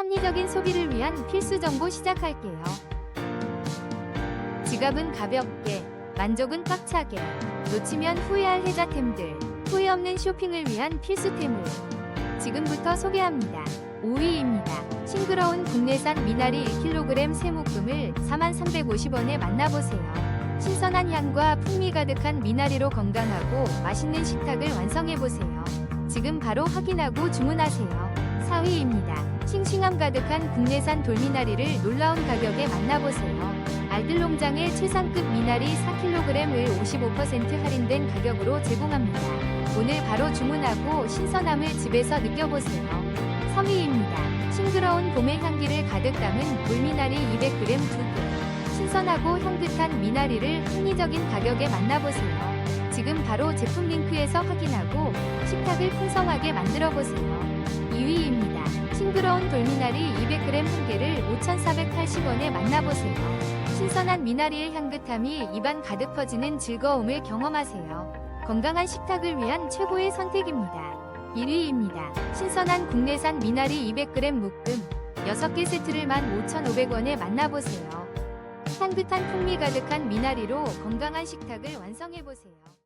합리적인 소비를 위한 필수 정보 시작할게요. 지갑은 가볍게, 만족은 꽉차게, 놓치면 후회할 혜자템들, 후회 없는 쇼핑을 위한 필수템을 지금부터 소개합니다. 5위입니다. 싱그러운 국내산 미나리 1kg 세묶음을 4350원에 만나보세요. 신선한 향과 풍미 가득한 미나리로 건강하고 맛있는 식탁을 완성해보세요. 지금 바로 확인하고 주문하세요. 4위입니다. 싱싱함 가득한 국내산 돌미나리를 놀라운 가격에 만나보세요. 알뜰농장의 최상급 미나리 4kg을 55% 할인된 가격으로 제공합니다. 오늘 바로 주문하고 신선함을 집에서 느껴보세요. 3위입니다. 싱그러운 봄의 향기를 가득 담은 돌미나리 200g 2개. 신선하고 향긋한 미나리를 합리적인 가격에 만나보세요. 지금 바로 제품 링크에서 확인하고 식탁을 풍성하게 만들어 보세요. 2위입니다. 싱그러운 돌미나리 200g 한 개를 5,480원에 만나보세요. 신선한 미나리의 향긋함이 입안 가득 퍼지는 즐거움을 경험하세요. 건강한 식탁을 위한 최고의 선택입니다. 1위입니다. 신선한 국내산 미나리 200g 묶음 6개 세트를 15,500원에 만나보세요. 향긋한 풍미 가득한 미나리로 건강한 식탁을 완성해보세요.